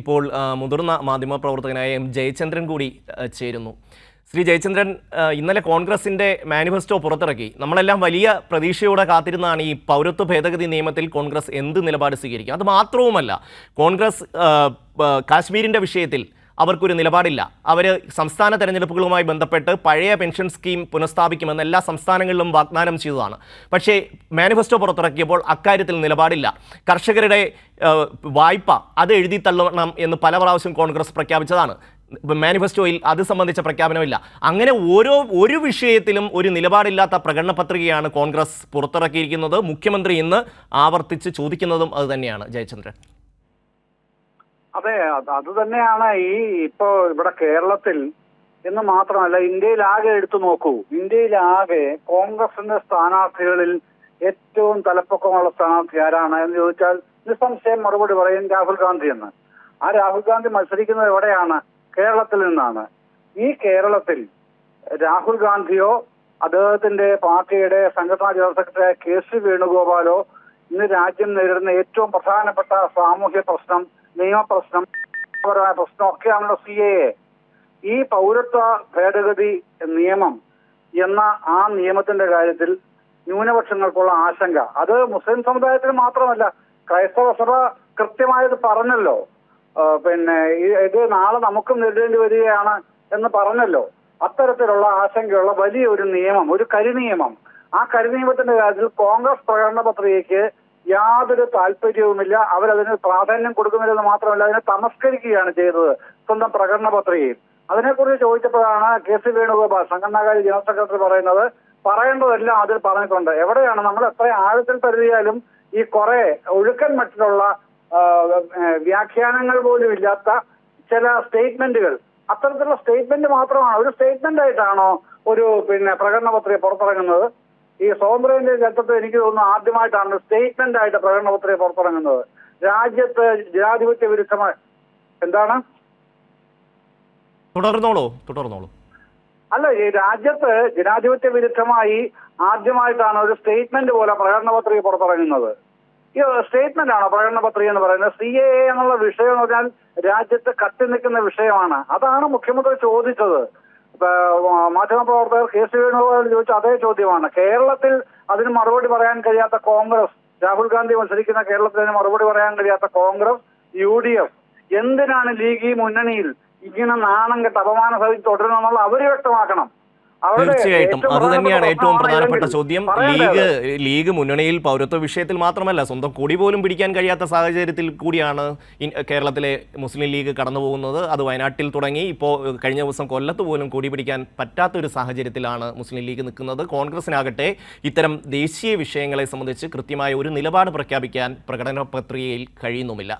ഇപ്പോൾ മുതിർന്ന മാധ്യമപ്രവർത്തകനായ എം. ജയചന്ദ്രൻ കൂടി ചേരുന്നു. ശ്രീ ജയചന്ദ്രൻ ഇന്നലെ കോൺഗ്രസിന്റെ മാനിഫെസ്റ്റോ പുറത്തിറക്കി. നമ്മളെല്ലാം വലിയ പ്രതീക്ഷയോടെ കാത്തിരുന്നാണ് ഈ പൗരത്വ ഭേദഗതി നിയമത്തിൽ കോൺഗ്രസ് എന്ത് നിലപാട് സ്വീകരിക്കും. അത് മാത്രവുമല്ല കോൺഗ്രസ് കാശ്മീരിന്റെ വിഷയത്തിൽ അവർക്കൊരു നിലപാടില്ല. അവർ സംസ്ഥാന തെരഞ്ഞെടുപ്പുകളുമായി ബന്ധപ്പെട്ട് പഴയ പെൻഷൻ സ്കീം പുനഃസ്ഥാപിക്കുമെന്ന് എല്ലാ സംസ്ഥാനങ്ങളിലും വാഗ്ദാനം ചെയ്തതാണ്. പക്ഷേ മാനിഫെസ്റ്റോ പുറത്തിറക്കിയപ്പോൾ അക്കാര്യത്തിൽ നിലപാടില്ല. കർഷകരുടെ വായ്പ അത് എഴുതി തള്ളണം എന്ന് പല പ്രാവശ്യം കോൺഗ്രസ് പ്രഖ്യാപിച്ചതാണ്. മാനിഫെസ്റ്റോയിൽ അത് സംബന്ധിച്ച പ്രഖ്യാപനമില്ല. അങ്ങനെ ഓരോ ഒരു വിഷയത്തിലും ഒരു നിലപാടില്ലാത്ത പ്രകടന പത്രികയാണ് കോൺഗ്രസ് പുറത്തിറക്കിയിരിക്കുന്നത്. മുഖ്യമന്ത്രി ഇന്ന് ആവർത്തിച്ച് ചോദിക്കുന്നതും അത് തന്നെയാണ്. ജയചന്ദ്രൻ. അതെ അത് തന്നെയാണ് ഈ ഇപ്പോ ഇവിടെ കേരളത്തിൽ എന്ന് മാത്രമല്ല ഇന്ത്യയിൽ ആകെ എടുത്തു നോക്കൂ. ഇന്ത്യയിൽ ആകെ കോൺഗ്രസിന്റെ സ്ഥാനാർത്ഥികളിൽ ഏറ്റവും തലപ്പൊക്കമുള്ള സ്ഥാനാർത്ഥി ആരാണ് എന്ന് ചോദിച്ചാൽ നിസ്സംശയം മറുപടി പറയും രാഹുൽ ഗാന്ധി എന്ന്. ആ രാഹുൽ ഗാന്ധി മത്സരിക്കുന്നത് എവിടെയാണ്? കേരളത്തിൽ നിന്നാണ്. ഈ കേരളത്തിൽ രാഹുൽ ഗാന്ധിയോ അദ്ദേഹത്തിന്റെ പാർട്ടിയുടെ സംഘടനാ ജനറൽ സെക്രട്ടറി കെ സി വേണുഗോപാലോ ഇന്ന് രാജ്യം നേരിടുന്ന ഏറ്റവും പ്രധാനപ്പെട്ട സാമൂഹ്യ പ്രശ്നം നിയമപ്രശ്നം പരമായ പ്രശ്നം ഒക്കെയാണല്ലോ സി എ ഈ പൗരത്വ ഭേദഗതി നിയമം എന്ന ആ നിയമത്തിന്റെ കാര്യത്തിൽ ന്യൂനപക്ഷങ്ങൾക്കുള്ള ആശങ്ക. അത് മുസ്ലിം സമുദായത്തിന് മാത്രമല്ല ക്രൈസ്തവ സഭ കൃത്യമായത് പറഞ്ഞല്ലോ. പിന്നെ ഇത് നാളെ നമുക്കും നേരിടേണ്ടി വരികയാണ് എന്ന് പറഞ്ഞല്ലോ. അത്തരത്തിലുള്ള ആശങ്കയുള്ള വലിയ ഒരു നിയമം ഒരു കരിനിയമം. ആ കരിനിയമത്തിന്റെ കാര്യത്തിൽ കോൺഗ്രസ് പ്രകടന പത്രികയ്ക്ക് യാതൊരു താല്പര്യവുമില്ല. അവരതിന് പ്രാധാന്യം കൊടുക്കുന്നില്ലെന്ന് മാത്രമല്ല അതിനെ തമസ്കരിക്കുകയാണ് ചെയ്തത് സ്വന്തം പ്രകടന പത്രികയിൽ. അതിനെക്കുറിച്ച് ചോദിച്ചപ്പോഴാണ് കെ സി വേണുഗോപാൽ സംഘടനാകാരി ജനറൽ സെക്രട്ടറി പറയുന്നത് പറയേണ്ടതെല്ലാം അതിൽ പറഞ്ഞിട്ടുണ്ട്. എവിടെയാണ് നമ്മൾ എത്ര ആഴത്തിൽ കരുതിയാലും ഈ കുറെ ഒഴുക്കൻ ആ, വ്യാഖ്യാനങ്ങൾ പോലും ഇല്ലാത്ത ചില സ്റ്റേറ്റ്മെന്റുകൾ. അത്തരത്തിലുള്ള സ്റ്റേറ്റ്മെന്റ് മാത്രമാണ്. ഒരു സ്റ്റേറ്റ്മെന്റ് ആയിട്ടാണോ ഒരു പിന്നെ പ്രകടന പത്രിക പുറത്തിറങ്ങുന്നത്? ഈ സ്വാതന്ത്ര്യത്തിന്റെ ചരിത്രത്തിൽ എനിക്ക് തോന്നുന്നു ആദ്യമായിട്ടാണ് സ്റ്റേറ്റ്മെന്റ് ആയിട്ട് പ്രകടന പത്രിക പുറത്തിറങ്ങുന്നത്. രാജ്യത്ത് ജനാധിപത്യ വിരുദ്ധമായി എന്താണ്? തുടർന്നോളൂ തുടർന്നോളൂ. അല്ല ഈ രാജ്യത്ത് ജനാധിപത്യ വിരുദ്ധമായി ആദ്യമായിട്ടാണ് ഒരു സ്റ്റേറ്റ്മെന്റ് പോലെ പ്രകടന പത്രിക പുറത്തിറങ്ങുന്നത്. ഈ സ്റ്റേറ്റ്മെന്റ് ആണോ പ്രകടന പത്രിക എന്ന് പറയുന്നത്? സി എ എന്നുള്ള വിഷയം എന്ന് പറഞ്ഞാൽ രാജ്യത്ത് കത്തി നിൽക്കുന്ന വിഷയമാണ്. അതാണ് മുഖ്യമന്ത്രി ചോദിച്ചത്. മാധ്യമപ്രവർത്തകർ കെ സി വേണുഗോപാൽ ചോദിച്ച അതേ ചോദ്യമാണ്. കേരളത്തിൽ അതിന് മറുപടി പറയാൻ കഴിയാത്ത കോൺഗ്രസ് രാഹുൽ ഗാന്ധി മത്സരിക്കുന്ന കേരളത്തിൽ അതിന് മറുപടി പറയാൻ കഴിയാത്ത കോൺഗ്രസ് യു ഡി എഫ് എന്തിനാണ് ലീഗ് ഈ മുന്നണിയിൽ ഇങ്ങനെ നാണം കെട്ട് അപമാന സഹിച്ച് തുടരുന്നുള്ള അവർ വ്യക്തമാക്കണം. തീർച്ചയായിട്ടും. അത് തന്നെയാണ് ഏറ്റവും പ്രധാനപ്പെട്ട ചോദ്യം. ലീഗ് ലീഗ് മുന്നണിയിൽ പൗരത്വ വിഷയത്തിൽ മാത്രമല്ല സ്വന്തം കൊടി പോലും പിടിക്കാൻ കഴിയാത്ത സാഹചര്യത്തിൽ കൂടിയാണ് കേരളത്തിലെ മുസ്ലിം ലീഗ് കടന്നു പോകുന്നത് അത് വയനാട്ടിൽ തുടങ്ങി. ഇപ്പോൾ കഴിഞ്ഞ ദിവസം കൊല്ലത്ത് പോലും കൊടി പിടിക്കാൻ പറ്റാത്ത ഒരു സാഹചര്യത്തിലാണ് മുസ്ലിം ലീഗ് നിൽക്കുന്നത്. കോൺഗ്രസിനാകട്ടെ ഇത്തരം ദേശീയ വിഷയങ്ങളെ സംബന്ധിച്ച് കൃത്യമായ ഒരു നിലപാട് പ്രഖ്യാപിക്കാൻ പ്രകടന പത്രികയിൽ കഴിയുന്നുമില്ല.